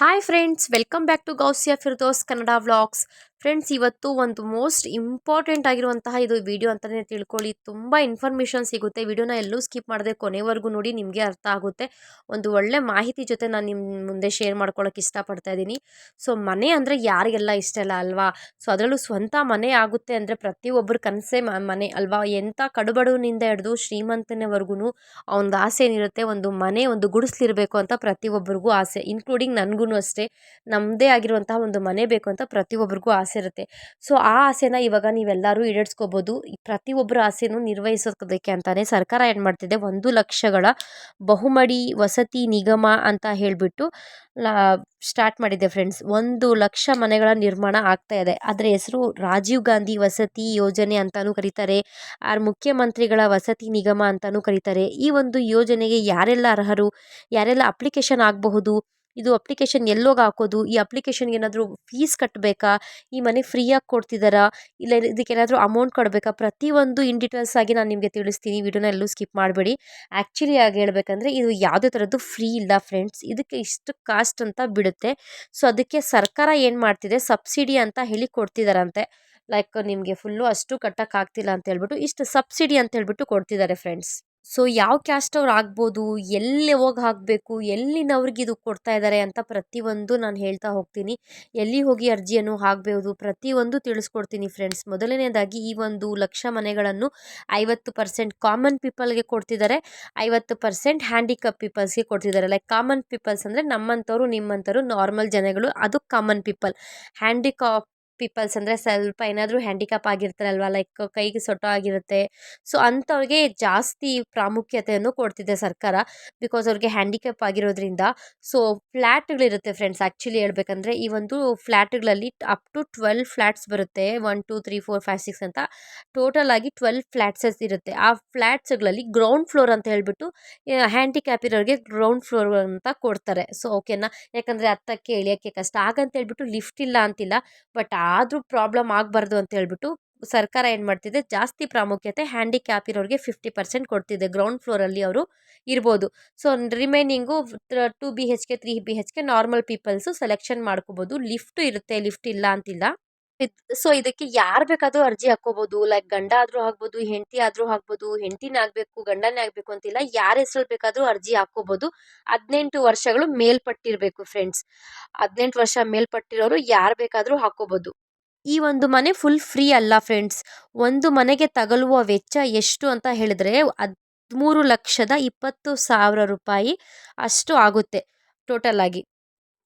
hi friends welcome back to Gousia Firdous Kannada vlogs friends ಇವತ್ತು ಒಂದು most important ಆಗಿರುವಂತಹ ಇದು ವಿಡಿಯೋ ಅಂತಲೇ ತಿಳ್ಕೊಳ್ಳಿ. ತುಂಬ ಇನ್ಫಾರ್ಮೇಷನ್ ಸಿಗುತ್ತೆ. ವಿಡಿಯೋನ ಎಲ್ಲೂ ಸ್ಕಿಪ್ ಮಾಡದೆ ಕೊನೆವರೆಗೂ ನೋಡಿ ನಿಮಗೆ ಅರ್ಥ ಆಗುತ್ತೆ. ಒಂದು ಒಳ್ಳೆ ಮಾಹಿತಿ ಜೊತೆ ನಾನು ನಿಮ್ಮ ಮುಂದೆ ಶೇರ್ ಮಾಡ್ಕೊಳ್ಳೋಕೆ ಇಷ್ಟಪಡ್ತಾ ಇದ್ದೀನಿ ಸೊ ಮನೆ ಅಂದರೆ ಯಾರಿಗೆಲ್ಲ ಇಷ್ಟ ಇಲ್ಲ ಅಲ್ವಾ? ಸೊ ಅದರಲ್ಲೂ ಸ್ವಂತ ಮನೆ ಆಗುತ್ತೆ ಅಂದರೆ ಪ್ರತಿಯೊಬ್ಬರ ಕನಸೇ ಮನೆ ಅಲ್ವಾ? ಎಂಥ ಕಡುಬಡವನಿಂದ ಹಿಡಿದು ಶ್ರೀಮಂತನವರೆಗೂ ಅವನದು ಆಸೆ ಏನಿರುತ್ತೆ? ಒಂದು ಮನೆ, ಒಂದು ಗುಡಿಸ್ಲಿರಬೇಕು ಅಂತ ಪ್ರತಿಯೊಬ್ಬರಿಗೂ ಆಸೆ. ಇನ್ಕ್ಲೂಡಿಂಗ್ ನನಗೂ ಅಷ್ಟೇ. ನಮ್ಮದೇ ಆಗಿರುವಂತಹ ಒಂದು ಮನೆ ಬೇಕು ಅಂತ ಪ್ರತಿಯೊಬ್ಬರಿಗೂ ಆಸೆ. ಇರುತ್ತೆ. ಸೊ, ಆ ಆಸೆನ ಇವಾಗ ನೀವೆಲ್ಲರೂ ಈಡೇರಿಸ್ಕೋಬೋದು. ಪ್ರತಿಯೊಬ್ಬರ ಆಸೆನೂ ನಿರ್ವಹಿಸೋದಕ್ಕೆ ಅಂತಲೇ ಸರ್ಕಾರ ಏನು ಮಾಡ್ತಿದೆ, ಒಂದು ಲಕ್ಷಗಳ ಬಹುಮಡಿ ವಸತಿ ನಿಗಮ ಅಂತ ಹೇಳಿಬಿಟ್ಟು ಸ್ಟಾರ್ಟ್ ಮಾಡಿದೆ ಫ್ರೆಂಡ್ಸ್. ಒಂದು ಲಕ್ಷ ಮನೆಗಳ ನಿರ್ಮಾಣ ಆಗ್ತಾ ಇದೆ. ಅದರ ಹೆಸರು ರಾಜೀವ್ ಗಾಂಧಿ ವಸತಿ ಯೋಜನೆ ಅಂತಲೂ ಕರೀತಾರೆ. ಆರ್ ಮುಖ್ಯಮಂತ್ರಿಗಳ ವಸತಿ ನಿಗಮ ಅಂತಲೂ ಕರೀತಾರೆ. ಈ ಒಂದು ಯೋಜನೆಗೆ ಯಾರೆಲ್ಲ ಅರ್ಹರು, ಯಾರೆಲ್ಲ ಅಪ್ಲಿಕೇಶನ್ ಆಗಬಹುದು ಇದು ಅಪ್ಲಿಕೇಶನ್ ಎಲ್ಲೋಗಿ ಹಾಕೋದು, ಈ ಅಪ್ಲಿಕೇಶನ್ಗೆ ಏನಾದರೂ ಫೀಸ್ ಕಟ್ಟಬೇಕಾ ಈ ಮನೆ ಫ್ರೀಯಾಗಿ ಕೊಡ್ತಿದ್ದಾರಾ ಇಲ್ಲ ಇದಕ್ಕೆ ಏನಾದರೂ ಅಮೌಂಟ್ ಕೊಡಬೇಕಾ, ಪ್ರತಿಯೊಂದು ಇನ್ ಡೀಟೇಲ್ಸ್ ಆಗಿ ನಾನು ನಿಮಗೆ ತಿಳಿಸ್ತೀನಿ ವಿಡಿಯೋನ ಎಲ್ಲೂ ಸ್ಕಿಪ್ ಮಾಡಬೇಡಿ. ಆ್ಯಕ್ಚುಲಿ ಆಗಿ ಹೇಳಬೇಕಂದ್ರೆ, ಇದು ಯಾವುದೇ ಥರದ್ದು ಫ್ರೀ ಇಲ್ಲ ಫ್ರೆಂಡ್ಸ್, ಇದಕ್ಕೆ ಇಷ್ಟು ಕಾಸ್ಟ್ ಅಂತ ಬಿಡುತ್ತೆ. ಸೊ, ಅದಕ್ಕೆ ಸರ್ಕಾರ ಏನು ಮಾಡ್ತಿದೆ, ಸಬ್ಸಿಡಿ ಅಂತ ಹೇಳಿ ಕೊಡ್ತಿದ್ದಾರಂತೆ ಲೈಕ್ ನಿಮಗೆ ಫುಲ್ಲು ಅಷ್ಟು ಕಟ್ಟೋಕ್ಕಾಗ್ತಿಲ್ಲ ಅಂತ ಹೇಳ್ಬಿಟ್ಟು, ಇಷ್ಟು ಸಬ್ಸಿಡಿ ಅಂತ ಹೇಳ್ಬಿಟ್ಟು ಕೊಡ್ತಿದ್ದಾರೆ ಫ್ರೆಂಡ್ಸ್. ಸೊ, ಯಾವ ಕ್ಯಾಸ್ಟ್ ಅವ್ರು ಆಗ್ಬೋದು, ಎಲ್ಲಿ ಹೋಗಿ ಹಾಕಬೇಕು, ಎಲ್ಲಿನವ್ರಿಗೆ ಇದು ಕೊಡ್ತಾ ಇದ್ದಾರೆ ಅಂತ ಪ್ರತಿಯೊಂದು ನಾನು ಹೇಳ್ತಾ ಹೋಗ್ತೀನಿ. ಎಲ್ಲಿ ಹೋಗಿ ಅರ್ಜಿಯನ್ನು ಹಾಕಬಹುದು ಪ್ರತಿಯೊಂದು ತಿಳಿಸ್ಕೊಡ್ತೀನಿ ಫ್ರೆಂಡ್ಸ್. ಮೊದಲನೇದಾಗಿ ಈ ಒಂದು ಲಕ್ಷ ಮನೆಗಳನ್ನು ಐವತ್ತು ಪರ್ಸೆಂಟ್ ಕಾಮನ್ ಪೀಪಲ್ಗೆ ಕೊಡ್ತಿದ್ದಾರೆ ಐವತ್ತು ಪರ್ಸೆಂಟ್ ಹ್ಯಾಂಡಿಕಪ್ ಪೀಪಲ್ಸ್ಗೆ ಕೊಡ್ತಿದ್ದಾರೆ ಲೈಕ್ ಕಾಮನ್ ಪೀಪಲ್ಸ್ ಅಂದರೆ ನಮ್ಮಂಥವ್ರು, ನಿಮ್ಮಂಥವ್ರು, ನಾರ್ಮಲ್ ಜನಗಳು, ಅದು ಕಾಮನ್ ಪೀಪಲ್. ಹ್ಯಾಂಡಿಕಾಪ್ ಪೀಪಲ್ಸ್ ಅಂದರೆ ಸ್ವಲ್ಪ ಏನಾದರೂ ಹ್ಯಾಂಡಿಕ್ಯಾಪ್ ಆಗಿರ್ತಾರಲ್ವ, ಲೈಕ್ ಕೈಗೆ ಸೊಟ್ಟ ಆಗಿರುತ್ತೆ. ಸೊ ಅಂಥವ್ರಿಗೆ ಜಾಸ್ತಿ ಪ್ರಾಮುಖ್ಯತೆಯನ್ನು ಕೊಡ್ತಿದೆ ಸರ್ಕಾರ ಬಿಕಾಸ್ ಅವ್ರಿಗೆ ಹ್ಯಾಂಡಿಕ್ಯಾಪ್ ಆಗಿರೋದ್ರಿಂದ. ಸೊ ಫ್ಲ್ಯಾಟ್ಗಳಿರುತ್ತೆ ಫ್ರೆಂಡ್ಸ್ ಆ್ಯಕ್ಚುಲಿ ಹೇಳ್ಬೇಕಂದ್ರೆ ಈ ಒಂದು ಫ್ಲ್ಯಾಟ್ಗಳಲ್ಲಿ ಅಪ್ ಟು ಟ್ವೆಲ್ ಫ್ಲ್ಯಾಟ್ಸ್ ಬರುತ್ತೆ, one, two, three, four, five, six ಅಂತ. ಟೋಟಲ್ ಆಗಿ ಟ್ವೆಲ್ ಫ್ಲ್ಯಾಟ್ಸಸ್ ಇರುತ್ತೆ. ಆ ಫ್ಲ್ಯಾಟ್ಸ್ಗಳಲ್ಲಿ ಗ್ರೌಂಡ್ ಫ್ಲೋರ್ ಅಂತ ಹೇಳ್ಬಿಟ್ಟು ಹ್ಯಾಂಡಿಕ್ಯಾಪ್ ಇರೋರಿಗೆ ಗ್ರೌಂಡ್ ಫ್ಲೋರ್ ಅಂತ ಕೊಡ್ತಾರೆ. ಸೊ ಓಕೆನಾ? ಯಾಕಂದರೆ ಹತ್ತಕ್ಕೆ ಇಳಿಯೋಕ್ಕೆ ಕಷ್ಟ. ಹಾಗಂತ ಹೇಳ್ಬಿಟ್ಟು ಲಿಫ್ಟ್ ಇಲ್ಲ ಅಂತಿಲ್ಲ, ಬಟ್ ಆದರೂ ಪ್ರಾಬ್ಲಮ್ ಆಗಬಾರ್ದು ಅಂತ ಹೇಳ್ಬಿಟ್ಟು ಸರ್ಕಾರ ಏನು ಮಾಡ್ತಿದೆ, ಜಾಸ್ತಿ ಪ್ರಾಮುಖ್ಯತೆ ಹ್ಯಾಂಡಿಕ್ಯಾಪ್ ಇರೋರಿಗೆ ಫಿಫ್ಟಿ ಪರ್ಸೆಂಟ್ ಕೊಡ್ತಿದೆ. ಗ್ರೌಂಡ್ ಫ್ಲೋರಲ್ಲಿ ಅವರು ಇರ್ಬೋದು. So remaining two B H K three B H K normal peoples selection ಮಾಡ್ಕೋಬೋದು. ಲಿಫ್ಟು ಇರುತ್ತೆ ಲಿಫ್ಟ್ ಇಲ್ಲ ಅಂತಿಲ್ಲ. ಸೊ ಇದಕ್ಕೆ ಯಾರು ಬೇಕಾದರೂ ಅರ್ಜಿ ಹಾಕೋಬೋದು ಲೈಕ್ ಗಂಡ ಆದರೂ ಆಗ್ಬೋದು ಹೆಂಡತಿ ಆದರೂ ಆಗ್ಬೋದು ಹೆಂಡತಿನೇ ಆಗಬೇಕು, ಗಂಡನೇ ಆಗಬೇಕು ಅಂತಿಲ್ಲ. ಯಾರ ಹೆಸರು ಬೇಕಾದರೂ ಅರ್ಜಿ ಹಾಕ್ಕೋಬೋದು. ಹದಿನೆಂಟು ವರ್ಷಗಳು ಮೇಲ್ಪಟ್ಟಿರಬೇಕು ಫ್ರೆಂಡ್ಸ್ ಹದಿನೆಂಟು ವರ್ಷ ಮೇಲ್ಪಟ್ಟಿರೋರು ಯಾರು ಬೇಕಾದರೂ ಹಾಕ್ಕೋಬೋದು. ಈ ಒಂದು ಮನೆ ಫುಲ್ ಫ್ರೀ ಅಲ್ಲ ಫ್ರೆಂಡ್ಸ್ ಒಂದು ಮನೆಗೆ ತಗಲುವ ವೆಚ್ಚ ಎಷ್ಟು ಅಂತ ಹೇಳಿದ್ರೆ ಹದಿಮೂರು ಲಕ್ಷದ ಇಪ್ಪತ್ತು ಸಾವಿರ ರೂಪಾಯಿ ಅಷ್ಟು ಆಗುತ್ತೆ ಟೋಟಲ್ ಆಗಿ.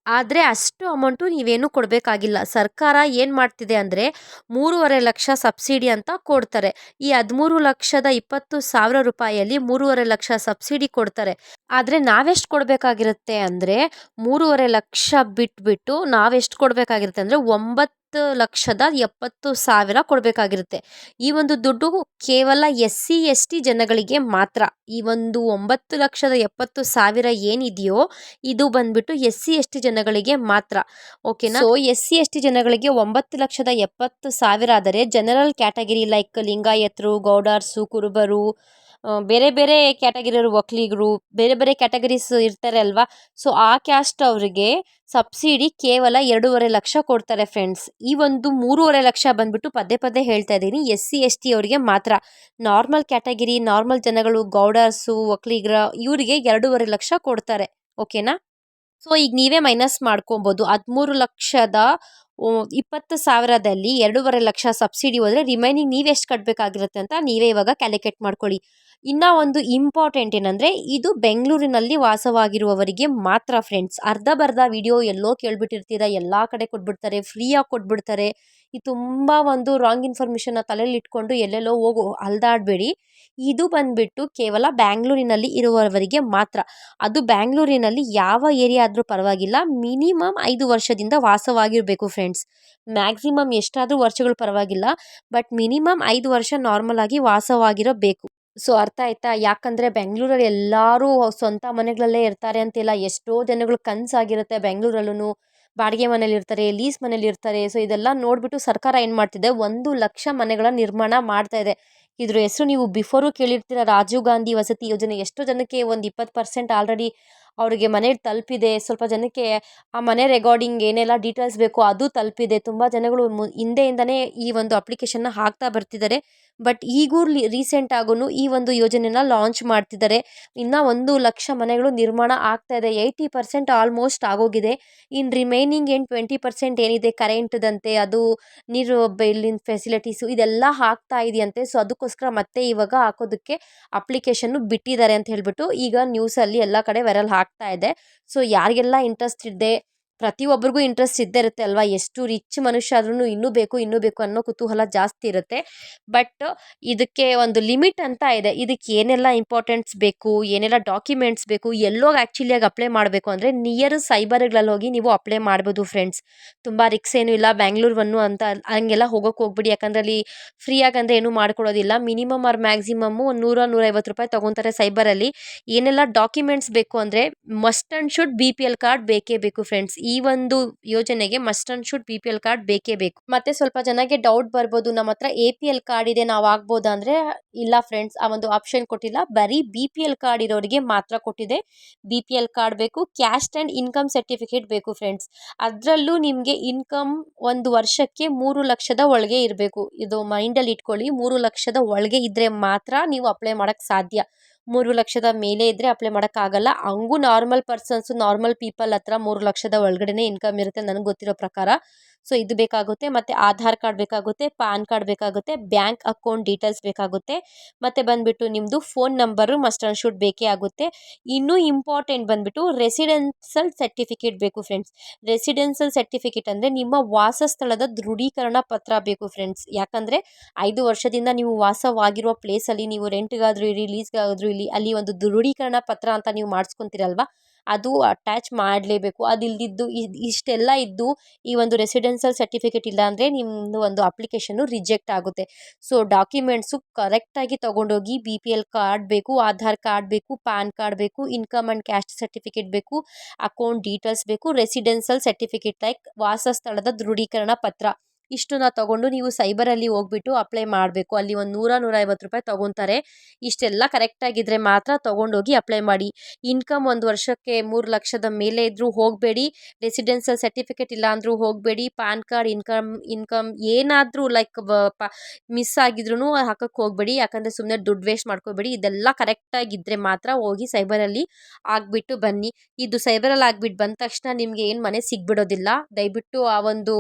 ಆದರೆ ಅಷ್ಟು ಅಮೌಂಟು ನೀವೇನು ಕೊಡಬೇಕಾಗಿಲ್ಲ. ಸರ್ಕಾರ ಏನು ಮಾಡ್ತಿದೆ ಅಂದರೆ ಮೂರುವರೆ ಲಕ್ಷ ಸಬ್ಸಿಡಿ ಅಂತ ಕೊಡ್ತಾರೆ. ಈ ಹದಿಮೂರು ಲಕ್ಷದ ಇಪ್ಪತ್ತು ಸಾವಿರ ರೂಪಾಯಿಯಲ್ಲಿ ಮೂರುವರೆ ಲಕ್ಷ ಸಬ್ಸಿಡಿ ಕೊಡ್ತಾರೆ. ಆದರೆ ನಾವೆಷ್ಟು ಕೊಡಬೇಕಾಗಿರುತ್ತೆ ಅಂದರೆ ಮೂರುವರೆ ಲಕ್ಷ ಬಿಟ್ಬಿಟ್ಟು ನಾವೆಷ್ಟು ಕೊಡಬೇಕಾಗಿರುತ್ತೆ ಅಂದರೆ ಒಂಬತ್ತು ಲಕ್ಷದ ಎಪ್ಪತ್ತು ಸಾವಿರ ಕೊಡಬೇಕಾಗಿರುತ್ತೆ. ಈ ಒಂದು ದುಡ್ಡು ಕೇವಲ ಎಸ್ ಸಿ ಎಸ್ ಟಿ ಜನಗಳಿಗೆ ಮಾತ್ರ. ಈ ಒಂದು ಒಂಬತ್ತು ಲಕ್ಷದ ಎಪ್ಪತ್ತು ಸಾವಿರ ಏನಿದೆಯೋ ಇದು ಬಂದ್ಬಿಟ್ಟು ಎಸ್ ಸಿ ಎಸ್ ಟಿ ಜನಗಳಿಗೆ ಮಾತ್ರ. ಓಕೆನಾ so S C S T ಜನಗಳಿಗೆ ಒಂಬತ್ತು ಲಕ್ಷದ ಎಪ್ಪತ್ತು ಸಾವಿರ ಆದರೆ ಜನರಲ್ ಕ್ಯಾಟಗರಿ ಲೈಕ್ ಲಿಂಗಾಯತರು ಗೌಡರ್ಸು ಕುರುಬರು ಬೇರೆ ಬೇರೆ ಕ್ಯಾಟಗಿರಿಯವರು ಒಕ್ಕಲಿಗರು ಬೇರೆ ಬೇರೆ ಕ್ಯಾಟಗರೀಸ್ ಇರ್ತಾರೆ ಅಲ್ವಾ? ಸೊ ಆ ಕ್ಯಾಸ್ಟ್ ಅವರಿಗೆ ಸಬ್ಸಿಡಿ ಕೇವಲ ಎರಡೂವರೆ ಲಕ್ಷ ಕೊಡ್ತಾರೆ ಫ್ರೆಂಡ್ಸ್ ಈ ಒಂದು ಮೂರುವರೆ ಲಕ್ಷ ಬಂದ್ಬಿಟ್ಟು ಪದೇ ಪದೇ ಹೇಳ್ತಾ ಇದ್ದೀನಿ. ಎಸ್ ಸಿ, ಎಸ್ ಟಿ ಅವರಿಗೆ ಮಾತ್ರ. ನಾರ್ಮಲ್ ಕ್ಯಾಟಗಿರಿ ನಾರ್ಮಲ್ ಜನಗಳು, ಗೌಡರ್ಸು ಒಕ್ಕಲಿಗರ ಇವರಿಗೆ ಎರಡೂವರೆ ಲಕ್ಷ ಕೊಡ್ತಾರೆ. ಓಕೆನಾ ಸೊ ಈಗ ನೀವೇ ಮೈನಸ್ ಮಾಡ್ಕೊಬೋದು. ಹದಿಮೂರು ಲಕ್ಷದ ಇಪ್ಪತ್ತು ಸಾವಿರದಲ್ಲಿ ಎರಡೂವರೆ ಲಕ್ಷ ಸಬ್ಸಿಡಿ ಹೋದರೆ ರಿಮೈನಿಂಗ್ ನೀವೆಷ್ಟು ಕಟ್ಟಬೇಕಾಗಿರುತ್ತೆ ಅಂತ ನೀವೇ ಇವಾಗ ಕ್ಯಾಲ್ಕುಲೇಟ್ ಮಾಡ್ಕೊಳ್ಳಿ. ಇನ್ನು ಒಂದು ಇಂಪಾರ್ಟೆಂಟ್ ಏನಂದರೆ, ಇದು ಬೆಂಗಳೂರಿನಲ್ಲಿ ವಾಸವಾಗಿರುವವರಿಗೆ ಮಾತ್ರ ಫ್ರೆಂಡ್ಸ್ ಅರ್ಧ ಬರ್ಧ ವಿಡಿಯೋ ಎಲ್ಲೋ ಕೇಳ್ಬಿಟ್ಟಿರ್ತೀರ, ಎಲ್ಲ ಕಡೆ ಕೊಟ್ಬಿಡ್ತಾರೆ ಫ್ರೀಯಾಗಿ ಕೊಟ್ಬಿಡ್ತಾರೆ. ಈ ತುಂಬ ಒಂದು ರಾಂಗ್ ಇನ್ಫಾರ್ಮೇಷನ್ನ ತಲೆಯಲ್ಲಿ ಇಟ್ಕೊಂಡು ಎಲ್ಲೆಲ್ಲೋ ಹೋಗು, ಅಲ್ದಾಡಬೇಡಿ. ಇದು ಬಂದುಬಿಟ್ಟು ಕೇವಲ ಬ್ಯಾಂಗ್ಳೂರಿನಲ್ಲಿ ಇರುವವರಿಗೆ ಮಾತ್ರ. ಅದು ಬ್ಯಾಂಗ್ಳೂರಿನಲ್ಲಿ ಯಾವ ಏರಿಯಾ ಆದರೂ ಪರವಾಗಿಲ್ಲ ಮಿನಿಮಮ್ ಐದು ವರ್ಷದಿಂದ ವಾಸವಾಗಿರಬೇಕು ಫ್ರೆಂಡ್ಸ್ ಮ್ಯಾಕ್ಸಿಮಮ್ ಎಷ್ಟಾದರೂ ವರ್ಷಗಳು ಪರವಾಗಿಲ್ಲ ಬಟ್ ಮಿನಿಮಮ್ ಐದು ವರ್ಷ ನಾರ್ಮಲ್ ಆಗಿ ವಾಸವಾಗಿರಬೇಕು. ಸೊ ಅರ್ಥ ಆಯ್ತಾ? ಯಾಕಂದರೆ ಬೆಂಗಳೂರಲ್ಲಿ ಎಲ್ಲರೂ ಸ್ವಂತ ಮನೆಗಳಲ್ಲೇ ಇರ್ತಾರೆ ಅಂತಿಲ್ಲ. ಎಷ್ಟೋ ಜನಗಳು ಕನಸಾಗಿರುತ್ತೆ ಬೆಂಗಳೂರಲ್ಲೂ ಬಾಡಿಗೆ ಮನೇಲಿ ಇರ್ತಾರೆ, ಲೀಸ್ ಮನೇಲಿ ಇರ್ತಾರೆ. ಸೊ ಇದೆಲ್ಲ ನೋಡಿಬಿಟ್ಟು ಸರ್ಕಾರ ಏನು ಮಾಡ್ತಿದೆ? ಒಂದು ಲಕ್ಷ ಮನೆಗಳ ನಿರ್ಮಾಣ ಮಾಡ್ತಾ ಇದೆ. ಇದ್ರ ಹೆಸರು ನೀವು ಬಿಫೋರು ಕೇಳಿರ್ತೀರ. ರಾಜೀವ್ ಗಾಂಧಿ ವಸತಿ ಯೋಜನೆ. ಎಷ್ಟೋ ಜನಕ್ಕೆ ಒಂದು ಇಪ್ಪತ್ತು ಪರ್ಸೆಂಟ್ ಆಲ್ರೆಡಿ ಅವರಿಗೆ ಮನೆ ತಲುಪಿದೆ. ಸ್ವಲ್ಪ ಜನಕ್ಕೆ ಆ ಮನೆ ರೆಕಾರ್ಡಿಂಗ್ ಏನೆಲ್ಲ ಡೀಟೇಲ್ಸ್ ಬೇಕು ಅದು ತಲುಪಿದೆ. ತುಂಬ ಜನಗಳು ಮು ಹಿಂದೆಯಿಂದನೇ ಈ ಒಂದು ಅಪ್ಲಿಕೇಶನ್ನ ಹಾಕ್ತಾ ಬರ್ತಿದ್ದಾರೆ. ಬಟ್ ಈಗೂ ರೀಸೆಂಟ್ ಆಗೂ ಈ ಒಂದು ಯೋಜನೆನ ಲಾಂಚ್ ಮಾಡ್ತಿದ್ದಾರೆ. ಇನ್ನೂ ಒಂದು ಲಕ್ಷ ಮನೆಗಳು ನಿರ್ಮಾಣ ಆಗ್ತಾ ಇದೆ. ಏಯ್ಟಿ ಪರ್ಸೆಂಟ್ ಆಲ್ಮೋಸ್ಟ್ ಆಗೋಗಿದೆ. ಇನ್ನು ರಿಮೈನಿಂಗ್ ಏನು ಟ್ವೆಂಟಿ ಪರ್ಸೆಂಟ್ ಏನಿದೆ, ಕರೆಂಟ್ದಂತೆ, ಅದು ನೀರು ಬಿಲ್ಲಿನ ಫೆಸಿಲಿಟೀಸು ಇದೆಲ್ಲ ಹಾಕ್ತಾ ಇದೆಯಂತೆ. ಸೊ, ಅದಕ್ಕೋಸ್ಕರ ಮತ್ತೆ ಇವಾಗ ಹಾಕೋದಕ್ಕೆ ಅಪ್ಲಿಕೇಶನ್ನು ಬಿಟ್ಟಿದ್ದಾರೆ ಅಂತ ಹೇಳ್ಬಿಟ್ಟು ಈಗ ನ್ಯೂಸಲ್ಲಿ ಎಲ್ಲ ಕಡೆ ವೈರಲ್ ಆಗ್ತಾ ಇದೆ. ಸೊ, ಯಾರಿಗೆಲ್ಲ ಇಂಟ್ರೆಸ್ಟ್ ಇದೆ ಪ್ರತಿಯೊಬ್ಬರಿಗೂ ಇಂಟ್ರೆಸ್ಟ್ ಇದ್ದೇ ಇರುತ್ತೆ ಅಲ್ವಾ? ಎಷ್ಟು ರಿಚ್ ಮನುಷ್ಯ ಆದ್ರೂ ಇನ್ನೂ ಬೇಕು ಇನ್ನೂ ಬೇಕು ಅನ್ನೋ ಕುತೂಹಲ ಜಾಸ್ತಿ ಇರುತ್ತೆ. ಬಟ್ ಇದಕ್ಕೆ ಒಂದು ಲಿಮಿಟ್ ಅಂತ ಇದೆ. ಇದಕ್ಕೆ ಏನೆಲ್ಲ ಇಂಪಾರ್ಟೆಂಟ್ಸ್ ಬೇಕು, ಏನೆಲ್ಲ ಡಾಕ್ಯುಮೆಂಟ್ಸ್ ಬೇಕು, ಎಲ್ಲೋಗಿ ಆ್ಯಕ್ಚುಲಿಯಾಗಿ ಅಪ್ಲೈ ಮಾಡಬೇಕು ಅಂದರೆ ನಿಯರ್ ಸೈಬರ್ಗಳಲ್ಲಿ ಹೋಗಿ ನೀವು ಅಪ್ಲೈ ಮಾಡ್ಬೋದು ಫ್ರೆಂಡ್ಸ್ ತುಂಬ ರಿಕ್ಸ್ ಏನೂ ಇಲ್ಲ ಬ್ಯಾಂಗ್ಳೂರ್ ಒನ್ನು ಅಂತ ಹಂಗೆಲ್ಲ ಹೋಗೋಕೆ ಹೋಗ್ಬಿಡಿ. ಯಾಕಂದ್ರೆ ಅಲ್ಲಿ ಫ್ರೀಯಾಗಿ ಅಂದರೆ ಏನೂ ಮಾಡ್ಕೊಡೋದಿಲ್ಲ ಮಿನಿಮಮ್ ಆರ್ ಮ್ಯಾಕ್ಸಿಮಮ್ಮು ಒಂದು ನೂರ, ನೂರೈವತ್ತು ರೂಪಾಯಿ ತೊಗೊತಾರೆ ಸೈಬರಲ್ಲಿ ಏನೆಲ್ಲ ಡಾಕ್ಯುಮೆಂಟ್ಸ್ ಬೇಕು ಅಂದರೆ must and should B P L card ಬೇಕೇ ಬೇಕು ಫ್ರೆಂಡ್ಸ್ ಈ ಒಂದು ಯೋಜನೆಗೆ must and should B P L card ಬೇಕೇ ಬೇಕು. ಮತ್ತೆ ಸ್ವಲ್ಪ ಜನಕ್ಕೆ ಡೌಟ್ ಬರ್ಬೋದು, ನಮ್ಮ ಹತ್ರ ಎ ಪಿ ಎಲ್ ಕಾರ್ಡ್ ಇದೆ, ನಾವು ಆಗ್ಬೋದಾ? ಅಂದ್ರೆ, ಇಲ್ಲ ಫ್ರೆಂಡ್ಸ್ ಆ ಒಂದು ಆಪ್ಷನ್ ಕೊಟ್ಟಿಲ್ಲ. ಬರೀ ಬಿ ಪಿ ಎಲ್ ಕಾರ್ಡ್ ಇರೋರಿಗೆ ಮಾತ್ರ ಕೊಟ್ಟಿದೆ. ಬಿ ಪಿ ಎಲ್ ಕಾರ್ಡ್ ಬೇಕು ಕ್ಯಾಶ್ ಆ್ಯಂಡ್ ಇನ್ಕಮ್ ಸರ್ಟಿಫಿಕೇಟ್ ಬೇಕು ಫ್ರೆಂಡ್ಸ್ ಅದರಲ್ಲೂ ನಿಮಗೆ ಇನ್ಕಮ್ ಒಂದು ವರ್ಷಕ್ಕೆ ಮೂರು ಲಕ್ಷದ ಒಳಗೆ ಇರಬೇಕು. ಇದು ಮೈಂಡಲ್ಲಿ ಇಟ್ಕೊಳ್ಳಿ, ಮೂರು ಲಕ್ಷದ ಒಳಗೆ ಇದ್ದರೆ ಮಾತ್ರ ನೀವು ಅಪ್ಲೈ ಮಾಡೋಕ್ಕೆ ಸಾಧ್ಯ. ಮೂರು ಲಕ್ಷದ ಮೇಲೆ ಇದ್ದರೆ ಅಪ್ಲೈ ಮಾಡೋಕ್ಕಾಗಲ್ಲ. ಹಂಗೂ ನಾರ್ಮಲ್ ಪರ್ಸನ್ಸು ನಾರ್ಮಲ್ ಪೀಪಲ್ ಹತ್ರ ಮೂರು ಲಕ್ಷದ ಒಳಗಡೆನೇ ಇನ್ಕಮ್ ಇರುತ್ತೆ ನನಗೆ ಗೊತ್ತಿರೋ ಪ್ರಕಾರ. ಸೊ ಇದು ಬೇಕಾಗುತ್ತೆ. ಮತ್ತು ಆಧಾರ್ ಕಾರ್ಡ್ ಬೇಕಾಗುತ್ತೆ ಪ್ಯಾನ್ ಕಾರ್ಡ್ ಬೇಕಾಗುತ್ತೆ, ಬ್ಯಾಂಕ್ ಅಕೌಂಟ್ ಡೀಟೇಲ್ಸ್ ಬೇಕಾಗುತ್ತೆ. ಮತ್ತು ಬಂದುಬಿಟ್ಟು ನಿಮ್ಮದು phone number, must and should ಬೇಕೇ ಆಗುತ್ತೆ. ಇನ್ನೂ ಇಂಪಾರ್ಟೆಂಟ್ ಬಂದುಬಿಟ್ಟು ರೆಸಿಡೆನ್ಸಲ್ ಸರ್ಟಿಫಿಕೇಟ್ ಬೇಕು ಫ್ರೆಂಡ್ಸ್. ರೆಸಿಡೆನ್ಸಲ್ ಸರ್ಟಿಫಿಕೇಟ್ ಅಂದರೆ ನಿಮ್ಮ ವಾಸಸ್ಥಳದ ದೃಢೀಕರಣ ಪತ್ರ ಬೇಕು ಫ್ರೆಂಡ್ಸ್. ಯಾಕಂದರೆ ಐದು ವರ್ಷದಿಂದ ನೀವು ವಾಸವಾಗಿರುವ ಪ್ಲೇಸಲ್ಲಿ ನೀವು ರೆಂಟ್ಗಾದರೂ ಇರಿ ಲೀಸ್ಗಾದರೂ ಇಲ್ಲಿ ಅಲ್ಲಿ ಒಂದು ದೃಢೀಕರಣ ಪತ್ರ ಅಂತ ನೀವು ಮಾಡಿಸ್ಕೊತೀರಲ್ವ? ಅದು ಅಟ್ಯಾಚ್ ಮಾಡಲೇಬೇಕು. ಅದು ಇಲ್ದಿದ್ದು ಇಷ್ಟೆಲ್ಲ ಇದ್ದು ಈ ಒಂದು ರೆಸಿಡೆನ್ಸಲ್ ಸರ್ಟಿಫಿಕೇಟ್ ಇಲ್ಲ ಅಂದರೆ ನಿಮ್ಮದು ಒಂದು ಅಪ್ಲಿಕೇಶನ್ನು ರಿಜೆಕ್ಟ್ ಆಗುತ್ತೆ. ಸೊ ಡಾಕ್ಯುಮೆಂಟ್ಸು ಕರೆಕ್ಟಾಗಿ ತೊಗೊಂಡೋಗಿ ಬಿ ಪಿ ಎಲ್ ಕಾರ್ಡ್ ಬೇಕು, ಆಧಾರ್ ಕಾರ್ಡ್ ಬೇಕು ಪ್ಯಾನ್ ಕಾರ್ಡ್ ಬೇಕು ಇನ್ಕಮ್ ಆ್ಯಂಡ್ ಕ್ಯಾಸ್ಟ್ ಸರ್ಟಿಫಿಕೇಟ್ ಬೇಕು ಅಕೌಂಟ್ ಡೀಟೇಲ್ಸ್ ಬೇಕು ರೆಸಿಡೆನ್ಸಲ್ ಸರ್ಟಿಫಿಕೇಟ್ ಲೈಕ್ ವಾಸಸ್ಥಳದ ದೃಢೀಕರಣ ಪತ್ರ. ಇಷ್ಟನ್ನ ತೊಗೊಂಡು ನೀವು ಸೈಬರಲ್ಲಿ ಹೋಗ್ಬಿಟ್ಟು ಅಪ್ಲೈ ಮಾಡಬೇಕು. ಅಲ್ಲಿ ಒಂದು ನೂರ, ನೂರೈವತ್ತು ರೂಪಾಯಿ ತೊಗೊತಾರೆ. ಇಷ್ಟೆಲ್ಲ ಕರೆಕ್ಟಾಗಿದ್ದರೆ ಮಾತ್ರ ತೊಗೊಂಡೋಗಿ ಅಪ್ಲೈ ಮಾಡಿ. ಇನ್ಕಮ್ ಒಂದು ವರ್ಷಕ್ಕೆ ಮೂರು ಲಕ್ಷದ ಮೇಲೆ ಇದ್ದರೂ ಹೋಗಬೇಡಿ. ರೆಸಿಡೆನ್ಸಲ್ ಸರ್ಟಿಫಿಕೇಟ್ ಇಲ್ಲ ಅಂದರೂ ಹೋಗಬೇಡಿ. ಪ್ಯಾನ್ ಕಾರ್ಡ್ ಇನ್ಕಮ್ ಇನ್ಕಮ್ ಏನಾದರೂ ಲೈಕ್ ಪ ಮಿಸ್ ಆಗಿದ್ರೂ ಹಾಕಕ್ಕೆ ಹೋಗಬೇಡಿ. ಯಾಕಂದರೆ ಸುಮ್ಮನೆ ದುಡ್ಡು ವೇಸ್ಟ್ ಮಾಡ್ಕೋಬೇಡಿ. ಇದೆಲ್ಲ ಕರೆಕ್ಟಾಗಿದ್ದರೆ ಮಾತ್ರ ಹೋಗಿ ಸೈಬರಲ್ಲಿ ಆಗಿಬಿಟ್ಟು ಬನ್ನಿ. ಇದು ಸೈಬರಲ್ಲಿ ಆಗಿಬಿಟ್ಟು ಬಂದ ತಕ್ಷಣ ನಿಮಗೆ ಏನು ಮನೆ ಸಿಗ್ಬಿಡೋದಿಲ್ಲ. ದಯವಿಟ್ಟು ಆ ಒಂದು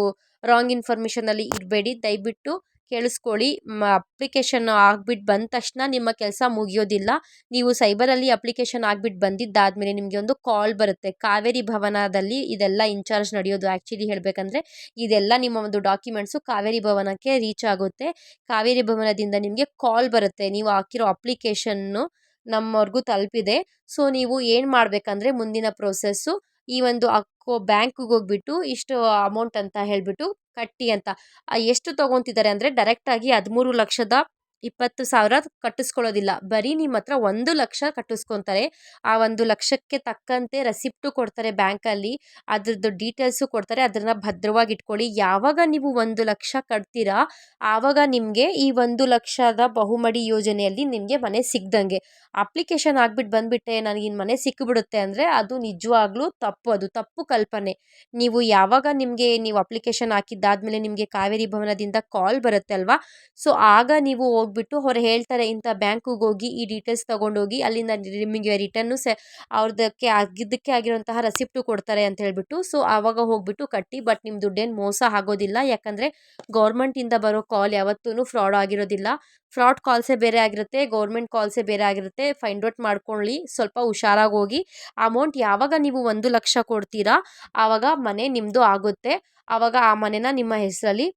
ರಾಂಗ್ ಇನ್ಫಾರ್ಮೇಷನಲ್ಲಿ ಇರಬೇಡಿ ದಯವಿಟ್ಟು ಕೇಳಿಸ್ಕೊಳ್ಳಿ. ಅಪ್ಲಿಕೇಶನ್ ಆಗ್ಬಿಟ್ಟು ಬಂದ ತಕ್ಷಣ ನಿಮ್ಮ ಕೆಲಸ ಮುಗಿಯೋದಿಲ್ಲ. ನೀವು ಸೈಬರಲ್ಲಿ ಅಪ್ಲಿಕೇಶನ್ ಆಗ್ಬಿಟ್ಟು ಬಂದಿದ್ದಾದ್ಮೇಲೆ ನಿಮಗೆ ಒಂದು ಕಾಲ್ ಬರುತ್ತೆ. ಕಾವೇರಿ ಭವನದಲ್ಲಿ ಇದೆಲ್ಲ ಇನ್ಚಾರ್ಜ್ ನಡೆಯೋದು ಆ್ಯಕ್ಚುಲಿ ಹೇಳಬೇಕಂದ್ರೆ ಇದೆಲ್ಲ ನಿಮ್ಮ ಒಂದು ಡಾಕ್ಯುಮೆಂಟ್ಸು ಕಾವೇರಿ ಭವನಕ್ಕೆ ರೀಚ್ ಆಗುತ್ತೆ. ಕಾವೇರಿ ಭವನದಿಂದ ನಿಮಗೆ ಕಾಲ್ ಬರುತ್ತೆ. ನೀವು ಹಾಕಿರೋ ಅಪ್ಲಿಕೇಶನ್ನು ನಮ್ಮವ್ರಿಗೂ ತಲುಪಿದೆ. ಸೊ ನೀವು ಏನು ಮಾಡಬೇಕಂದ್ರೆ ಮುಂದಿನ ಪ್ರೋಸೆಸ್ಸು ಈ ಒಂದು ಅಕ್ಕೋ ಬ್ಯಾಂಕ್ಗೆ ಹೋಗ್ಬಿಟ್ಟು ಇಷ್ಟು ಅಮೌಂಟ್ ಅಂತ ಹೇಳಿಬಿಟ್ಟು ಕಟ್ಟಿ ಅಂತ ಎಷ್ಟು ತೊಗೊತಿದ್ದಾರೆ ಅಂದರೆ ಡೈರೆಕ್ಟಾಗಿ ಹದಿಮೂರು ಲಕ್ಷದ ಇಪ್ಪತ್ತು ಸಾವಿರ ಕಟ್ಟಿಸ್ಕೊಳ್ಳೋದಿಲ್ಲ. ಬರೀ ನಿಮ್ಮ ಹತ್ರ ಒಂದು ಲಕ್ಷ ಕಟ್ಟಿಸ್ಕೊತಾರೆ. ಆ ಒಂದು ಲಕ್ಷಕ್ಕೆ ತಕ್ಕಂತೆ ರೆಸಿಪ್ಟು ಕೊಡ್ತಾರೆ ಬ್ಯಾಂಕಲ್ಲಿ. ಅದ್ರದ್ದು ಡೀಟೇಲ್ಸು ಕೊಡ್ತಾರೆ. ಅದನ್ನು ಭದ್ರವಾಗಿ ಇಟ್ಕೊಳ್ಳಿ ಯಾವಾಗ ನೀವು ಒಂದು ಲಕ್ಷ ಕಟ್ತೀರಾ, ಆವಾಗ ನಿಮಗೆ ಈ ಒಂದು ಲಕ್ಷದ ಬಹುಮಡಿ ಯೋಜನೆಯಲ್ಲಿ ನಿಮಗೆ ಮನೆ ಸಿಗ್ದಂಗೆ. ಅಪ್ಲಿಕೇಶನ್ ಆಗ್ಬಿಟ್ಟು ಬಂದುಬಿಟ್ಟೆ ನನಗಿನ್ನು ಮನೆ ಸಿಕ್ಕಿಬಿಡುತ್ತೆ ಅಂದರೆ ಅದು ನಿಜವಾಗ್ಲೂ ತಪ್ಪು. ಅದು ತಪ್ಪು ಕಲ್ಪನೆ. ನೀವು ಯಾವಾಗ ನಿಮಗೆ ನೀವು ಅಪ್ಲಿಕೇಶನ್ ಹಾಕಿದ್ದಾದ್ಮೇಲೆ ನಿಮಗೆ ಕಾವೇರಿ ಭವನದಿಂದ ಕಾಲ್ ಬರುತ್ತೆ ಅಲ್ವಾ? ಸೊ, ಆಗ ನೀವು ಹೋಗ್ಬಿಟ್ಟು ಅವ್ರು ಹೇಳ್ತಾರೆ, ಇಂಥ ಬ್ಯಾಂಕಿಗೆ ಹೋಗಿ ಈ ಡೀಟೇಲ್ಸ್ ತೊಗೊಂಡೋಗಿ ಅಲ್ಲಿಂದ ನಿಮಗೆ ರಿಟರ್ನು ಸೆ ಅವ್ರದಕ್ಕೆ ಆಗಿದ್ದಕ್ಕೆ ಆಗಿರುವಂತಹ ರೆಸಿಪ್ಟು ಕೊಡ್ತಾರೆ ಅಂತ ಹೇಳ್ಬಿಟ್ಟು ಸೊ ಆವಾಗ ಹೋಗ್ಬಿಟ್ಟು ಕಟ್ಟಿ ಬಟ್ ನಿಮ್ಮ ದುಡ್ಡೇನು ಮೋಸ ಆಗೋದಿಲ್ಲ. ಯಾಕಂದರೆ ಗೌರ್ಮೆಂಟಿಂದ ಬರೋ ಕಾಲ್ ಯಾವತ್ತೂ ಫ್ರಾಡ್ ಆಗಿರೋದಿಲ್ಲ. ಫ್ರಾಡ್ ಕಾಲ್ಸೇ ಬೇರೆ ಆಗಿರುತ್ತೆ ಗೌರ್ಮೆಂಟ್ ಕಾಲ್ಸೇ ಬೇರೆ ಆಗಿರುತ್ತೆ. ಫೈಂಡ್ ಔಟ್ ಮಾಡ್ಕೊಳ್ಳಿ, ಸ್ವಲ್ಪ ಹುಷಾರಾಗಿ ಹೋಗಿ. ಅಮೌಂಟ್ ಯಾವಾಗ ನೀವು ಒಂದು ಲಕ್ಷ ಕೊಡ್ತೀರಾ, ಆವಾಗ ಮನೆ ನಿಮ್ಮದು ಆಗುತ್ತೆ. ಆವಾಗ ಆ ಮನೆನ ನಿಮ್ಮ ಹೆಸರಲ್ಲಿ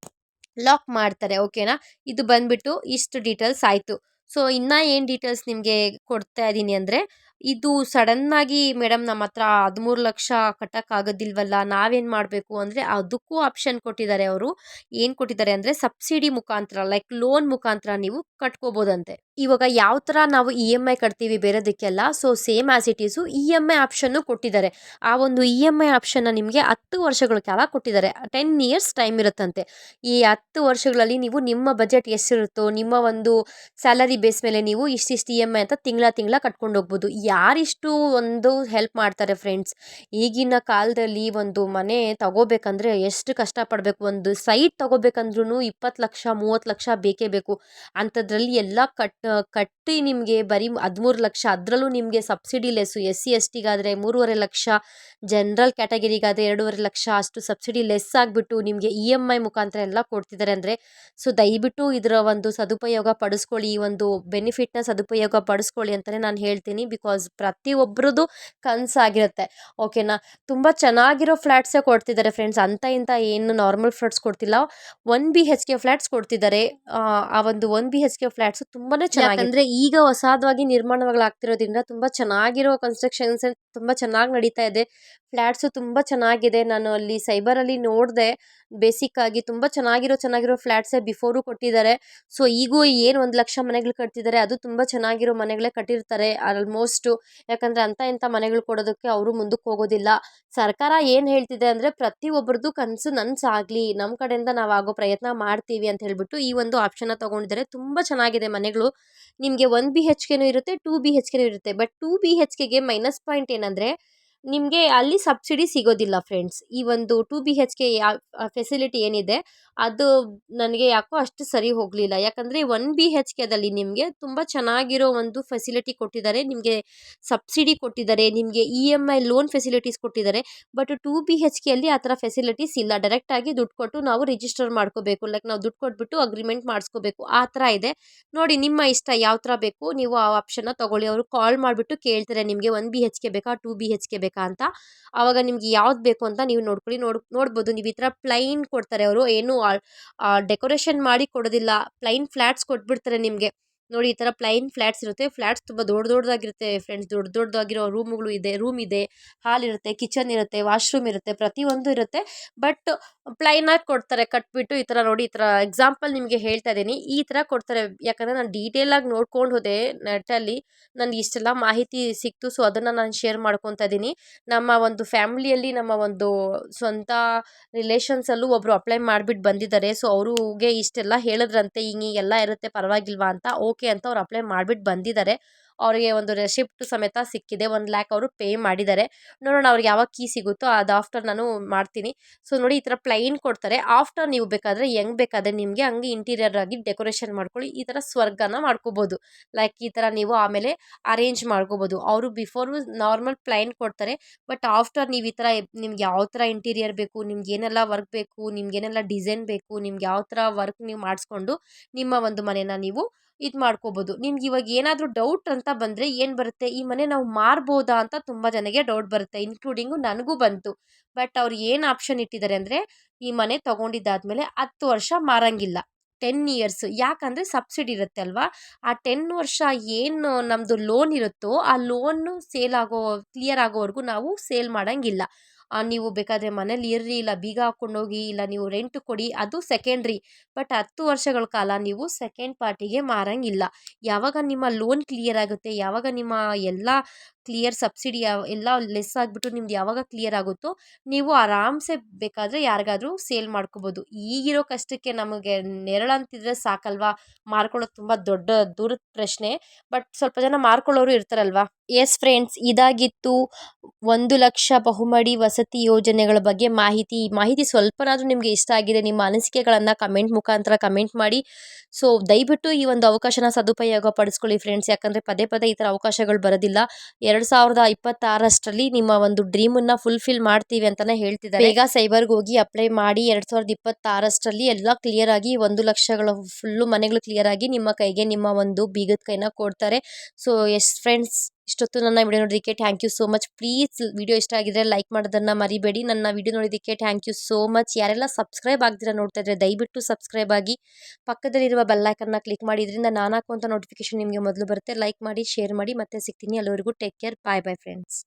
ಲಾಕ್ ಮಾಡ್ತಾರೆ ಓಕೆನಾ ಇದು ಬಂದುಬಿಟ್ಟು ಇಷ್ಟು ಡೀಟೇಲ್ಸ್ ಆಯಿತು. ಸೊ ಇನ್ನೂ ಏನು ಡೀಟೇಲ್ಸ್ ನಿಮಗೆ ಕೊಡ್ತಾ ಇದ್ದೀನಿ ಅಂದರೆ ಇದು ಸಡನ್ನಾಗಿ ಮೇಡಮ್ ನಮ್ಮ ಹತ್ರ ಹದಿಮೂರು ಲಕ್ಷ ಕಟ್ಟೋಕ್ಕಾಗೋದಿಲ್ವಲ್ಲ, ನಾವೇನು ಮಾಡಬೇಕು ಅಂದರೆ ಅದಕ್ಕೂ ಆಪ್ಷನ್ ಕೊಟ್ಟಿದ್ದಾರೆ ಅವರು. ಏನು ಕೊಟ್ಟಿದ್ದಾರೆ ಅಂದರೆ ಸಬ್ಸಿಡಿ ಮುಖಾಂತರ ಲೈಕ್ ಲೋನ್ ಮುಖಾಂತರ ನೀವು ಕಟ್ಕೋಬೋದಂತೆ. ಇವಾಗ ಯಾವ ಥರ ನಾವು ಇ ಎಂ ಐ ಕಟ್ತೀವಿ ಬೇರೆದಕ್ಕೆಲ್ಲ so same as it is E M I option ಕೊಟ್ಟಿದ್ದಾರೆ. ಆ ಒಂದು ಇ ಎಂ ಐ ಆಪ್ಷನ್ನ ನಿಮಗೆ ಹತ್ತು ವರ್ಷಗಳ ಕಾಲ ಕೊಟ್ಟಿದ್ದಾರೆ. ಟೆನ್ ಇಯರ್ಸ್ ಟೈಮ್ ಇರುತ್ತಂತೆ. ಈ ಹತ್ತು ವರ್ಷಗಳಲ್ಲಿ ನೀವು ನಿಮ್ಮ ಬಜೆಟ್ ಎಷ್ಟಿರುತ್ತೋ, ನಿಮ್ಮ ಒಂದು ಸ್ಯಾಲರಿ ಬೇಸ್ ಮೇಲೆ ನೀವು ಇಷ್ಟಿಷ್ಟು ಇ ಎಂ ಐ ಅಂತ ತಿಂಗಳ ತಿಂಗಳ ಕಟ್ಕೊಂಡು ಹೋಗ್ಬೋದು. ಯಾರಿಷ್ಟು ಒಂದು ಹೆಲ್ಪ್ ಮಾಡ್ತಾರೆ ಫ್ರೆಂಡ್ಸ್ ಈಗಿನ ಕಾಲದಲ್ಲಿ ಒಂದು ಮನೆ ತಗೋಬೇಕಂದ್ರೆ ಎಷ್ಟು ಕಷ್ಟಪಡಬೇಕು, ಒಂದು ಸೈಟ್ ತಗೋಬೇಕಂದ್ರೂ ಇಪ್ಪತ್ತು ಲಕ್ಷ, ಮೂವತ್ತು ಲಕ್ಷ ಬೇಕೇ ಬೇಕು. ಅಂಥದ್ರಲ್ಲಿ ಎಲ್ಲ ಕಟ್, ಕಟ್ಟಿ ನಿಮಗೆ ಬರೀ ಹದಿಮೂರು ಲಕ್ಷ, ಅದರಲ್ಲೂ ನಿಮಗೆ subsidy less S C S ಟಿಗಾದರೆ ಮೂರುವರೆ ಲಕ್ಷ ಜನರಲ್ ಕ್ಯಾಟಗರಿಗಾದರೆ ಎರಡೂವರೆ ಲಕ್ಷ, ಅಷ್ಟು ಸಬ್ಸಿಡಿ ಲೆಸ್ ಆಗಿಬಿಟ್ಟು ನಿಮಗೆ ಇ ಎಂ ಐ ಮುಖಾಂತರ ಎಲ್ಲ ಕೊಡ್ತಿದ್ದಾರೆ ಅಂದರೆ ಸೊ ದಯವಿಟ್ಟು ಇದರ ಒಂದು ಸದುಪಯೋಗ ಪಡಿಸ್ಕೊಳ್ಳಿ, ಈ ಒಂದು ಬೆನಿಫಿಟ್ನ ಸದುಪಯೋಗ ಪಡಿಸ್ಕೊಳ್ಳಿ ಅಂತಲೇ ನಾನು ಹೇಳ್ತೀನಿ ಬಿಕಾಸ್ ಪ್ರತಿಯೊಬ್ಬರದ್ದು ಕನಸಾಗಿರುತ್ತೆ. ಓಕೆನಾ? ತುಂಬ ಚೆನ್ನಾಗಿರೋ ಫ್ಲ್ಯಾಟ್ಸೇ ಕೊಡ್ತಿದ್ದಾರೆ ಫ್ರೆಂಡ್ಸ್. ಅಂತ ಇಂಥ ಏನು ನಾರ್ಮಲ್ ಫ್ಲ್ಯಾಟ್ಸ್ ಕೊಡ್ತಿಲ್ಲ. One B H K flats ಕೊಡ್ತಿದ್ದಾರೆ. ಆ ಒಂದು one B H K flats ತುಂಬಾ ಚೆನ್ನಾಗಿ ಅಂದರೆ ಈಗ ಹೊಸದಾಗಿ ನಿರ್ಮಾಣಗಳಾಗ್ತಿರೋದ್ರಿಂದ ತುಂಬ ಚೆನ್ನಾಗಿರೋ ಕನ್ಸ್ಟ್ರಕ್ಷನ್ಸ್ ತುಂಬ ಚೆನ್ನಾಗಿ ನಡೀತಾ ಇದೆ. ಫ್ಲ್ಯಾಟ್ಸು ತುಂಬ ಚೆನ್ನಾಗಿದೆ. ನಾನು ಅಲ್ಲಿ ಸೈಬರಲ್ಲಿ ನೋಡಿದೆ. ಆಗಿ ತುಂಬ ಚೆನ್ನಾಗಿರೋ ಚೆನ್ನಾಗಿರೋ ಫ್ಲ್ಯಾಟ್ಸೇ ಬಿಫೋರು ಕೊಟ್ಟಿದ್ದಾರೆ. ಸೊ ಈಗೂ ಏನು ಒಂದು ಲಕ್ಷ ಮನೆಗಳು ಕಟ್ತಿದ್ದಾರೆ. ಅದು ತುಂಬ ಚೆನ್ನಾಗಿರೋ ಮನೆಗಳೇ ಕಟ್ಟಿರ್ತಾರೆ. ಆಲ್ಮೋಸ್ಟು ಯಾಕಂದರೆ ಅಂಥ ಇಂಥ ಮನೆಗಳು ಕೊಡೋದಕ್ಕೆ ಅವರು ಮುಂದಕ್ಕೆ ಹೋಗೋದಿಲ್ಲ. ಸರ್ಕಾರ ಏನು ಹೇಳ್ತಿದೆ ಅಂದರೆ ಪ್ರತಿಯೊಬ್ಬರದ್ದು ಕನಸು ನನಸಾಗಲಿ. ನಮ್ಮ ಕಡೆಯಿಂದ ನಾವು ಆಗೋ ಪ್ರಯತ್ನ ಮಾಡ್ತೀವಿ ಅಂತ ಹೇಳಿಬಿಟ್ಟು ಈ ಒಂದು ಆಪ್ಷನ್ನ ತೊಗೊಂಡಿದ್ದಾರೆ. ತುಂಬ ಚೆನ್ನಾಗಿದೆ ಮನೆಗಳು. ನಿಮಗೆ ಒನ್ ಬಿ ಹೆಚ್ ಕೆನೂ ಇರುತ್ತೆ ಟೂ ಬಿ ಹೆಚ್ ಕೆನೂ ಇರುತ್ತೆ. ಬಟ್ ಟೂ ಬಿ ಹೆಚ್ ಕೆಗೆ ಮೈನಸ್ ಪಾಯಿಂಟ್ ಏನಂದರೆ ನಿಮಗೆ ಅಲ್ಲಿ ಸಬ್ಸಿಡಿ ಸಿಗೋದಿಲ್ಲ ಫ್ರೆಂಡ್ಸ್. ಈ ಒಂದು two B H K facility ಏನಿದೆ, ಅದು ನನಗೆ ಯಾಕೋ ಅಷ್ಟು ಸರಿ ಹೋಗಲಿಲ್ಲ. ಯಾಕಂದರೆ ಒನ್ ಬಿ ಹೆಚ್ ಕೆದಲ್ಲಿ ನಿಮಗೆ ತುಂಬ ಚೆನ್ನಾಗಿರೋ ಒಂದು ಫೆಸಿಲಿಟಿ ಕೊಟ್ಟಿದ್ದಾರೆ. ನಿಮಗೆ ಸಬ್ಸಿಡಿ ಕೊಟ್ಟಿದ್ದಾರೆ, ನಿಮಗೆ E M I loan facilities ಕೊಟ್ಟಿದ್ದಾರೆ, ಬಟ್ ಟು ಬಿ ಹೆಚ್ ಕೆಯಲ್ಲಿ ಆ ಥರ ಫೆಸಿಲಿಟೀಸ್ ಇಲ್ಲ. ಡೈರೆಕ್ಟಾಗಿ ದುಡ್ಡು ಕೊಟ್ಟು ನಾವು ರಿಜಿಸ್ಟರ್ ಮಾಡ್ಕೋಬೇಕು. ಲೈಕ್ ನಾವು ದುಡ್ಡು ಕೊಟ್ಬಿಟ್ಟು ಅಗ್ರಿಮೆಂಟ್ ಮಾಡಿಸ್ಕೋಬೇಕು. ಆ ಥರ ಇದೆ. ನೋಡಿ, ನಿಮ್ಮ ಇಷ್ಟ ಯಾವ ಥರ ಬೇಕು, ನೀವು ಆ ಆಪ್ಷನ್ನ ತೊಗೊಳ್ಳಿ. ಅವರು ಕಾಲ್ ಮಾಡಿಬಿಟ್ಟು ಕೇಳ್ತಾರೆ, ನಿಮಗೆ ಒನ್ ಬಿ ಹೆಚ್ ಕೆ ಬೇಕಾ, ಟು ಬಿ ಹೆಚ್ ಕೆ ಬೇಕಾ? ಅಂತ. ಆವಾಗ ನಿಮ್ಗೆ ಯಾವ್ದು ಬೇಕು ಅಂತ ನೀವು ನೋಡ್ಕೊಳ್ಳಿ, ನೋಡ್, ನೋಡ್ಬೋದು. ನೀವು ಈ ಥರ ಪ್ಲೈನ್ ಕೊಡ್ತಾರೆ ಅವರು. ಏನು ಡೆಕೋರೇಷನ್ ಮಾಡಿ ಕೊಡೋದಿಲ್ಲ. ಪ್ಲೈನ್ ಫ್ಲ್ಯಾಟ್ಸ್ ಕೊಟ್ಬಿಡ್ತಾರೆ ನಿಮಗೆ. ನೋಡಿ ಈ ಥರ ಪ್ಲೈನ್ ಫ್ಲ್ಯಾಟ್ಸ್ ಇರುತ್ತೆ. ಫ್ಲ್ಯಾಟ್ಸ್ ತುಂಬ ದೊಡ್ಡ ದೊಡ್ಡದಾಗಿರುತ್ತೆ ಫ್ರೆಂಡ್ಸ್ ದೊಡ್ಡ ದೊಡ್ಡದಾಗಿರೋ ರೂಮ್ಗಳು ಇದೆ ರೂಮ್ ಇದೆ. ಹಾಲ್ ಇರುತ್ತೆ ಕಿಚನ್ ಇರುತ್ತೆ ವಾಶ್ರೂಮ್ ಇರುತ್ತೆ, ಪ್ರತಿಯೊಂದು ಇರುತ್ತೆ. ಬಟ್ ಪ್ಲೈನಾಗಿ ಕೊಡ್ತಾರೆ, ಕಟ್ಬಿಟ್ಟು ಈ ಥರ ನೋಡಿ, ಈ ಥರ ಎಕ್ಸಾಂಪಲ್ ನಿಮಗೆ ಹೇಳ್ತಾ ಇದ್ದೀನಿ. ಈ ಥರ ಕೊಡ್ತಾರೆ. ಯಾಕಂದರೆ ನಾನು ಡೀಟೇಲಾಗಿ ನೋಡ್ಕೊಂಡು ಹೋದೆ ನೆಟ್ಟಲ್ಲಿ ನನಗೆ ಇಷ್ಟೆಲ್ಲ ಮಾಹಿತಿ ಸಿಕ್ತು. ಸೊ ಅದನ್ನು ನಾನು ಶೇರ್ ಮಾಡ್ಕೊತಾ ಇದ್ದೀನಿ. ನಮ್ಮ ಒಂದು ಫ್ಯಾಮಿಲಿಯಲ್ಲಿ ನಮ್ಮ ಒಂದು ಸ್ವಂತ ರಿಲೇಷನ್ಸಲ್ಲೂ ಒಬ್ಬರು ಅಪ್ಲೈ ಮಾಡಿಬಿಟ್ಟು ಬಂದಿದ್ದಾರೆ. ಸೊ ಅವ್ರಿಗೆ ಇಷ್ಟೆಲ್ಲ ಹೇಳಿದ್ರಂತೆ. ಹಿಂಗೆ ಎಲ್ಲ ಇರುತ್ತೆ, ಪರವಾಗಿಲ್ವಾ ಅಂತ. ಓಕೆ ಅಂತ ಅವ್ರು ಅಪ್ಲೈ ಮಾಡಿಬಿಟ್ಟು ಬಂದಿದ್ದಾರೆ. ಅವರಿಗೆ ಒಂದು ರೆಸಿಪ್ಟ್ ಸಮೇತ ಸಿಕ್ಕಿದೆ. ಒಂದು ಲ್ಯಾಕ್ ಅವರು ಪೇ ಮಾಡಿದ್ದಾರೆ. ನೋಡೋಣ ಅವ್ರಿಗೆ ಯಾವಾಗ ಕೀ ಸಿಗುತ್ತೋ ಅದು ಆಫ್ಟರ್ ನಾನು ಮಾಡ್ತೀನಿ. ಸೊ, ನೋಡಿ ಈ ಥರ ಪ್ಲೈನ್ ಕೊಡ್ತಾರೆ. ಆಫ್ಟರ್ ನೀವು ಬೇಕಾದರೆ ಹೆಂಗೆ ಬೇಕಾದರೆ ನಿಮಗೆ ಹಂಗೆ ಇಂಟೀರಿಯರ್ ಆಗಿ ಡೆಕೋರೇಷನ್ ಮಾಡ್ಕೊಳ್ಳಿ. ಈ ಥರ ಸ್ವರ್ಗನ ಮಾಡ್ಕೋಬೋದು. ಲೈಕ್ ಈ ಥರ ನೀವು ಆಮೇಲೆ ಅರೇಂಜ್ ಮಾಡ್ಕೋಬೋದು. ಅವರು ಬಿಫೋರು ನಾರ್ಮಲ್ ಪ್ಲೈನ್ ಕೊಡ್ತಾರೆ. ಬಟ್ ಆಫ್ಟರ್ ನೀವು ಈ ಥರ ನಿಮ್ಗೆ ಯಾವ ಥರ ಇಂಟೀರಿಯರ್ ಬೇಕು, ನಿಮ್ಗೆ ಏನೆಲ್ಲ ವರ್ಕ್ ಬೇಕು, ನಿಮ್ಗೆ ಏನೆಲ್ಲ ಡಿಸೈನ್ ಬೇಕು, ನಿಮ್ಗೆ ಯಾವ ಥರ ವರ್ಕ್ ನೀವು ಮಾಡಿಸ್ಕೊಂಡು ನಿಮ್ಮ ಒಂದು ಮನೇನ ನೀವು ಇದು ಮಾಡ್ಕೋಬೋದು. ನಿಮ್ಗೆ ಇವಾಗ ಏನಾದರೂ ಡೌಟ್ ಅಂತ ಬಂದರೆ ಏನು ಬರುತ್ತೆ? ಈ ಮನೆ ನಾವು ಮಾರ್ಬೋದಾ ಅಂತ ತುಂಬ ಜನಕ್ಕೆ ಡೌಟ್ ಬರುತ್ತೆ ಇನ್ಕ್ಲೂಡಿಂಗು ನನಗೂ ಬಂತು. ಬಟ್ ಅವ್ರು ಏನು ಆಪ್ಷನ್ ಇಟ್ಟಿದ್ದಾರೆ ಅಂದರೆ, ಈ ಮನೆ ತೊಗೊಂಡಿದ್ದಾದ್ಮೇಲೆ ಹತ್ತು ವರ್ಷ ಮಾರಂಗಿಲ್ಲ. ಟೆನ್ ಇಯರ್ಸ್ ಯಾಕಂದರೆ ಸಬ್ಸಿಡಿ ಇರುತ್ತೆ ಅಲ್ವಾ? ಆ ಟೆನ್ ವರ್ಷ ಏನು ನಮ್ಮದು ಲೋನ್ ಇರುತ್ತೋ, ಆ ಲೋನು ಸೇಲ್ ಆಗೋ ಕ್ಲಿಯರ್ ಆಗೋವರೆಗೂ ನಾವು ಸೇಲ್ ಮಾಡೋಂಗಿಲ್ಲ. ನೀವು ಬೇಕಾದರೆ ಮನೇಲಿ ಇರ್ರಿ, ಇಲ್ಲ ಬೀಗ ಹಾಕ್ಕೊಂಡೋಗಿ, ಇಲ್ಲ ನೀವು ರೆಂಟ್ ಕೊಡಿ, ಅದು ಸೆಕೆಂಡ್ರಿ ಬಟ್ ಹತ್ತು ವರ್ಷಗಳ ಕಾಲ ನೀವು ಸೆಕೆಂಡ್ ಪಾರ್ಟಿಗೆ ಮಾರಂಗಿಲ್ಲ. ಯಾವಾಗ ನಿಮ್ಮ ಲೋನ್ ಕ್ಲಿಯರ್ ಆಗುತ್ತೆ, ಯಾವಾಗ ನಿಮ್ಮ ಎಲ್ಲ ಕ್ಲಿಯರ್ ಸಬ್ಸಿಡಿ ಯಾವ ಎಲ್ಲ ಲೆಸ್ ಆಗಿಬಿಟ್ಟು ನಿಮ್ದು ಯಾವಾಗ ಕ್ಲಿಯರ್ ಆಗುತ್ತೋ, ನೀವು ಆರಾಮ್ಸೆ ಬೇಕಾದರೆ ಯಾರಿಗಾದರೂ ಸೇಲ್ ಮಾಡ್ಕೋಬೋದು. ಈಗಿರೋ ಕಷ್ಟಕ್ಕೆ ನಮಗೆ ನೆರಳಂತಿದ್ರೆ ಸಾಕಲ್ವಾ? ಮಾರ್ಕೊಳ್ಳೋದು ತುಂಬ ದೊಡ್ಡ ದೂರದ ಪ್ರಶ್ನೆ. ಬಟ್ ಸ್ವಲ್ಪ ಜನ ಮಾರ್ಕೊಳ್ಳೋರು ಇರ್ತಾರಲ್ವಾ? ಎಸ್ ಫ್ರೆಂಡ್ಸ್ ಇದಾಗಿತ್ತು. ಒಂದು ಲಕ್ಷ ಬಹುಮಡಿ ವಸತಿ ಯೋಜನೆಗಳ ಬಗ್ಗೆ ಮಾಹಿತಿ ಮಾಹಿತಿ ಸ್ವಲ್ಪನಾದರೂ ನಿಮಗೆ ಇಷ್ಟ ಆಗಿದೆ, ನಿಮ್ಮ ಅನಿಸಿಕೆಗಳನ್ನು ಕಮೆಂಟ್ ಮುಖಾಂತರ ಕಮೆಂಟ್ ಮಾಡಿ. ಸೊ ದಯವಿಟ್ಟು ಈ ಒಂದು ಅವಕಾಶನ ಸದುಪಯೋಗ ಪಡಿಸ್ಕೊಳ್ಳಿ ಫ್ರೆಂಡ್ಸ್ ಯಾಕಂದರೆ ಪದೇ ಪದೇ ಈ ಥರ ಅವಕಾಶಗಳು ಬರೋದಿಲ್ಲ. ಎರಡು ಸಾವಿರದ ಇಪ್ಪತ್ತಾರಷ್ಟರಲ್ಲಿ ನಿಮ್ಮ ಒಂದು ಡ್ರೀಮ್ ಡ್ರೀಮನ್ನು ಫುಲ್ಫಿಲ್ ಮಾಡ್ತೀವಿ ಅಂತಾನೆ ಹೇಳ್ತಿದ್ದಾರೆ. ಬೇಗ ಸೈಬರ್ಗೆ ಹೋಗಿ ಅಪ್ಲೈ ಮಾಡಿ ಎರಡ್ ಸಾವಿರದ ಇಪ್ಪತ್ತಾರಷ್ಟರಲ್ಲಿ ಎಲ್ಲ ಕ್ಲಿಯರ್ ಆಗಿ ಒಂದು ಲಕ್ಷಗಳ ಫುಲ್ಲು ಮನೆಗಳು ಕ್ಲಿಯರ್ ಆಗಿ ನಿಮ್ಮ ಕೈಗೆ ನಿಮ್ಮ ಒಂದು ಬೀಗದ ಕೈನ ಕೊಡ್ತಾರೆ. ಸೊ ಎಸ್ ಫ್ರೆಂಡ್ಸ್ ಇಷ್ಟೊತ್ತು ನನ್ನ ವಿಡಿಯೋ ನೋಡೋದಕ್ಕೆ thank you so much please video ಇಷ್ಟ ಆಗಿದ್ರೆ ಲೈಕ್ ಮಾಡೋದನ್ನು ಮರಿಬೇಡಿ. ನನ್ನ ವಿಡಿಯೋ ನೋಡೋದಕ್ಕೆ ಥ್ಯಾಂಕ್ ಯು ಸೋ ಮಚ್ ಯಾರೆಲ್ಲ ಸಬ್ಸ್ಕ್ರೈಬ್ ಆಗಿದ್ರೆ ನೋಡ್ತಾ ಇದ್ರೆ ದಯವಿಟ್ಟು ಸಬ್ಸ್ಕ್ರೈಬ್ ಆಗಿ ಪಕ್ಕದಲ್ಲಿರುವ ಬೆಲ್ಲೈಕನ್ನ ಕ್ಲಿಕ್ ಮಾಡಿ ಇದರಿಂದ ನಾನು ಹಾಕುವಂಥ ನೋಟಿಫಿಕೇಶನ್ ನಿಮಗೆ ಮೊದಲು ಬರುತ್ತೆ. ಲೈಕ್ ಮಾಡಿ ಶೇರ್ ಮಾಡಿ ಮತ್ತೆ ಸಿಗ್ತೀನಿ. ಅಲ್ಲಿವರೆಗೂ take care bye bye friends